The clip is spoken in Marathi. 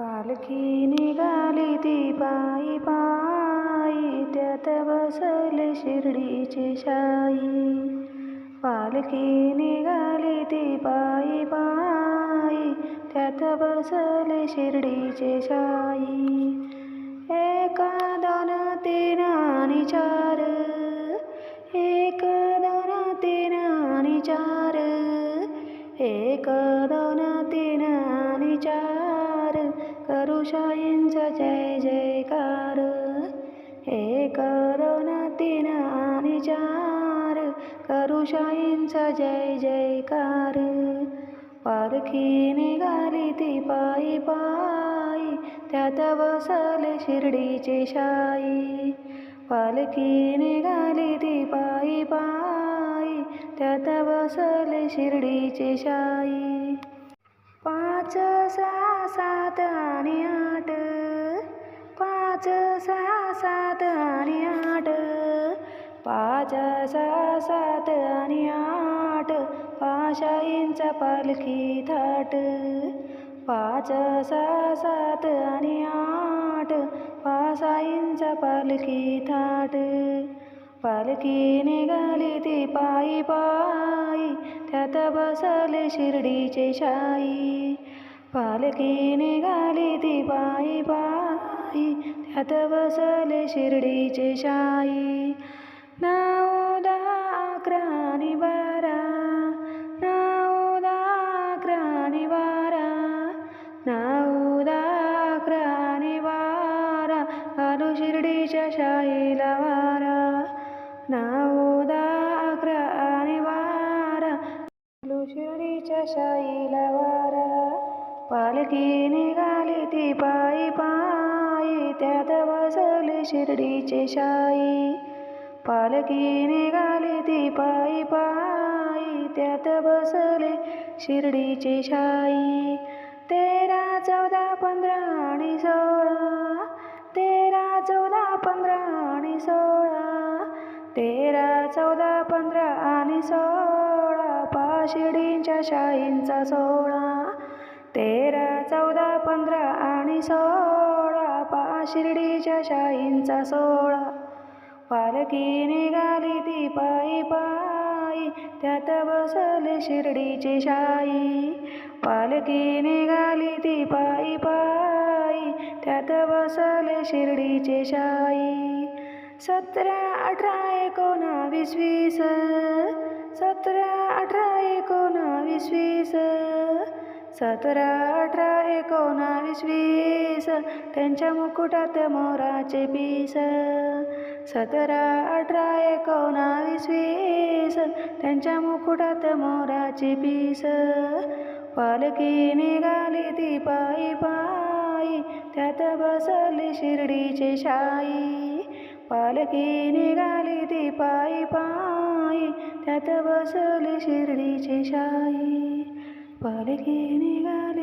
पालखी निघाली ती पायी पायी त्यात बसले शिर्डीचे शाई. पालखी निघाली ती पायी पायी त्यात बसले शिर्डीचे शाई. एका दोन तीन आणि चार एक दोन तीन आणि चार एक दोन तीन आणि चार. करू जय जयकार. हे दोन तीन आणि चार. करू जय जयकार. पारखी निघाली ती पायी पायी. त्यात बसले शिर्डीचे शाई. पालखी निघाली ती पायी पायी. त्यात बसले शिर्डीचे शाई. पाच सहा सात आणि आठ. पाच सहा सात आणि आठ. पाच सहा सात आणि आठ. पाशाईंचा पालखी थाट. पाच सहा सात आणि आठ. पासाईंचा पालखी थाट. पालखी निघाली ती पायी पायी त्यात बसले शिर्डीचे शाई पालखी निघाली ती पायी पायी त्यात बसले शिर्डीचे शाई नऊ दहा अकरा आणि बारा नऊ दहा अकरा आणि बारा नऊ दहा अकरा आणि बारा घालू शिर्डीच्या शाईला वारा नाऊदा अग्र अकरा आणि बारा शिर्डीच्या शाईला वारा पालखी निघाली ती पायी पायी त्यात बसले शिर्डीचे शाई. पालखी निघाली ती पायी पायी त्यात बसले शिर्डीचे शाई. तेरा चौदा पंधरा आणि सोळा तेरा चौदा पंधरा आणि सोळा चौदा पंधरा आणि सोळा पाशिडींच्या शाईंचा सोळा. तेरा चौदा पंधरा आणि सोळा पाशिर्डीच्या शाईंचा सोळा. पालखी निघाली ती पायी पायी त्यात बसले शिर्डीचे शाई पालखी निघाली ती पायी पायी त्यात बसले शिर्डीचे शाई सतरा अठरा एकोणावीस वीस. सतरा अठरा एकोणावीस वीस. सतरा अठरा एकोणावीस वीस. त्यांच्या मुकुटात मोराचे पीस. सतरा अठरा एकोणावीस वीस. त्यांच्या मुकुटात मोराचे पीस. पालखी निघाली ती पायी पायी. त्यात बसली शिर्डीचे शाई. पालखी निघाली ती पायी पायी. त्यात बसले शिर्डीची शाई. पालखी निघाली